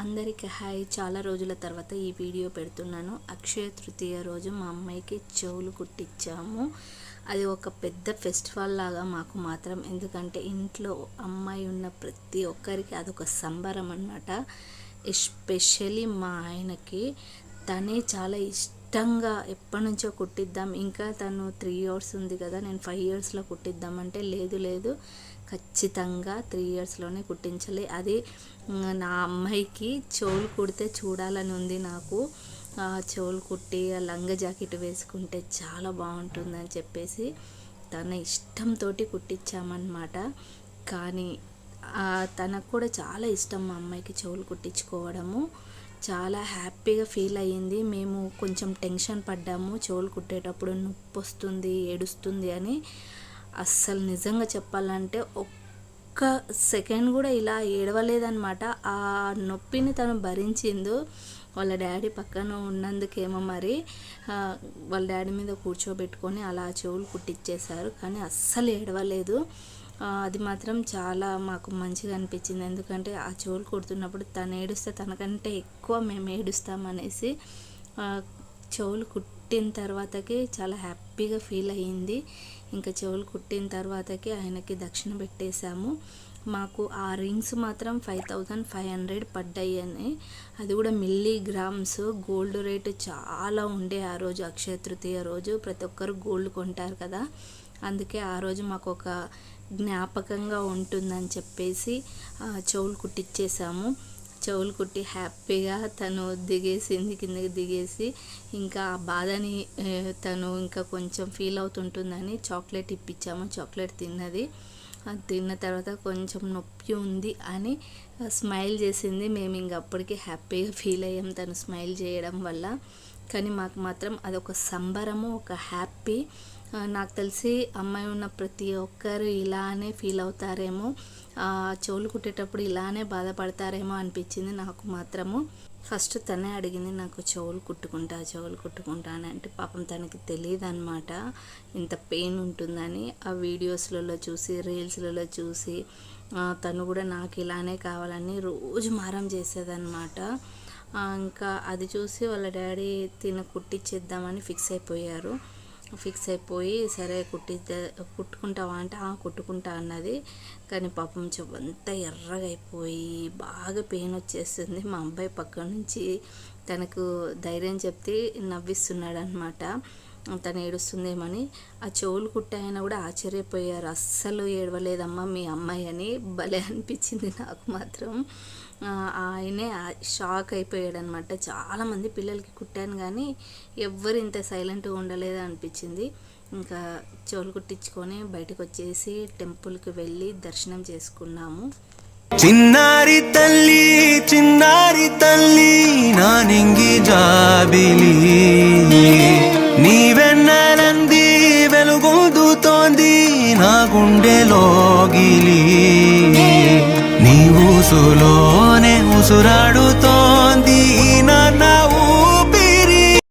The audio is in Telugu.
అందరికీ హాయ్. చాలా రోజుల తర్వాత ఈ వీడియో పెడుతున్నాను. అక్షయ తృతీయ రోజు మా అమ్మాయికి చెవులు కుట్టించాము అది ఒక పెద్ద ఫెస్టివల్ లాగా మాకు మాత్రం. ఎందుకంటే ఇంట్లో అమ్మాయి ఉన్న ప్రతి ఒక్కరికి అదొక సంబరం అన్నమాట. ఎస్పెషలీ మా ఆయనకి తనే చాలా ఇష్టంగా ఎప్పటి నుంచో కుట్టిద్దాం. ఇంకా తను త్రీ ఇయర్స్ ఉంది కదా నేను ఫైవ్ ఇయర్స్లో కుట్టిద్దాం అంటే లేదు లేదు. ఖచ్చితంగా త్రీ ఇయర్స్లోనే కుట్టించాలి. అది నా అమ్మాయికి చెవులు కుడితే చూడాలని ఉంది నాకు. ఆ చెవులు కుట్టి ఆ లంగా జాకెట్ వేసుకుంటే చాలా బాగుంటుందని చెప్పేసి తన ఇష్టంతో కుట్టించామన్నమాట. కానీ తనకు కూడా చాలా ఇష్టం మా అమ్మాయికి చెవులు కుట్టించుకోవడము. చాలా హ్యాపీగా ఫీల్ అయ్యింది. మేము కొంచెం టెన్షన్ పడ్డాము. చెవులు కుట్టేటప్పుడు నొప్పి వస్తుంది ఏడుస్తుంది అని. అస్సలు నిజంగా చెప్పాలంటే ఒక్క సెకండ్ కూడా ఇలా ఏడవలేదనమాట ఆ నొప్పిని తను భరించిందో వాళ్ళ డాడీ పక్కన ఉన్నందుకేమో మరి వాళ్ళ డాడీ మీద కూర్చోబెట్టుకొని అలా చెవులు కుట్టించేశారు కానీ అస్సలు ఏడవలేదు. అది మాత్రం చాలా మాకు మంచిగా అనిపించింది. ఎందుకంటే ఆ చెవులు కుడుతున్నప్పుడు తను ఏడుస్తే తనకంటే ఎక్కువ మేము ఏడుస్తామనేసి చెవులు కుట్టిన తర్వాతకి చాలా హ్యాపీగా ఫీల్ అయ్యింది. ఇంకా చెవులు కుట్టిన తర్వాతకి ఆయనకి దక్షిణ పెట్టేశాము. మాకు ఆ రింగ్స్ మాత్రం ఫైవ్ థౌజండ్ ఫైవ్ హండ్రెడ్ పడ్డాయి అని. అది కూడా మిల్లీ గ్రామ్స్ గోల్డ్ రేటు చాలా ఉండే ఆ రోజు అక్షయ తృతీయ రోజు. ప్రతి ఒక్కరు గోల్డ్ కొంటారు కదా. అందుకే ఆ రోజు మాకు ఒక జ్ఞాపకంగా ఉంటుందని చెప్పేసి చెవులు కుట్టించేసాము చెవులు కుట్టి హ్యాపీగా తను దిగేసింది కిందకి దిగేసి ఇంకా ఆ బాధని తను ఇంకా కొంచెం ఫీల్ అవుతుంటుందని చాక్లెట్ ఇప్పించాము చాక్లెట్ తిన్నది. అది తిన్న తర్వాత కొంచెం నొప్పి ఉంది అని స్మైల్ చేసింది. మేము ఇంక అప్పటికి హ్యాపీగా ఫీల్ అయ్యాం తను స్మైల్ చేయడం వల్ల. కానీ మాకు మాత్రం అదొక సంబరము ఒక హ్యాపీ. నాకు తెలిసి అమ్మాయి ఉన్న ప్రతి ఒక్కరు ఇలానే ఫీల్ అవుతారేమో. చెవులు కుట్టేటప్పుడు ఇలానే బాధపడతారేమో అనిపించింది నాకు మాత్రము. ఫస్ట్ తనే అడిగింది నాకు చెవులు కుట్టుకుంటా చెవులు కుట్టుకుంటా అని. అంటే పాపం తనకి తెలియదు అనమాట ఇంత పెయిన్ ఉంటుందని. ఆ వీడియోస్లలో చూసి రీల్స్లలో చూసి తను కూడా నాకు ఇలానే కావాలని రోజు మారం చేసేదన్నమాట. ఇంకా అది చూసి వాళ్ళ డాడీ తిన కుట్టించేద్దామని ఫిక్స్ అయిపోయారు. ఫిక్స్ అయిపోయి సరే కుట్టిద్దా కుట్టుకుంటావా అంటే ఆ కుట్టుకుంటా అన్నది. కానీ పాపం చెవంతా ఎర్రగా అయిపోయి బాగా పెయిన్ వచ్చేస్తుంది. మా అబ్బాయి పక్క నుంచి తనకు ధైర్యం చెప్తే నవ్విస్తున్నాడు అనమాట తను ఏడుస్తుందేమని. ఆ చెవులు కుట్టాయన కూడా ఆశ్చర్యపోయారు. అస్సలు ఏడవలేదమ్మా మీ అమ్మాయి అని. భలే అనిపించింది నాకు మాత్రం. ఆయనే షాక్ అయిపోయాడు అనమాట చాలామంది పిల్లలకి కుట్టాను కానీ ఎవ్వరు ఇంత సైలెంట్గా ఉండలేదు అనిపించింది ఇంకా చెవులు కుట్టించుకొని బయటకు వచ్చేసి టెంపుల్కి వెళ్ళి దర్శనం చేసుకున్నాము. చిన్నారి తల్లి చిన్నారి తల్లి నా నింగి జాబిలి. నీవెన్నెలంది వెలుగొందుతోంది నా గుండెలోగిలి నీవు సులో సురాడుతో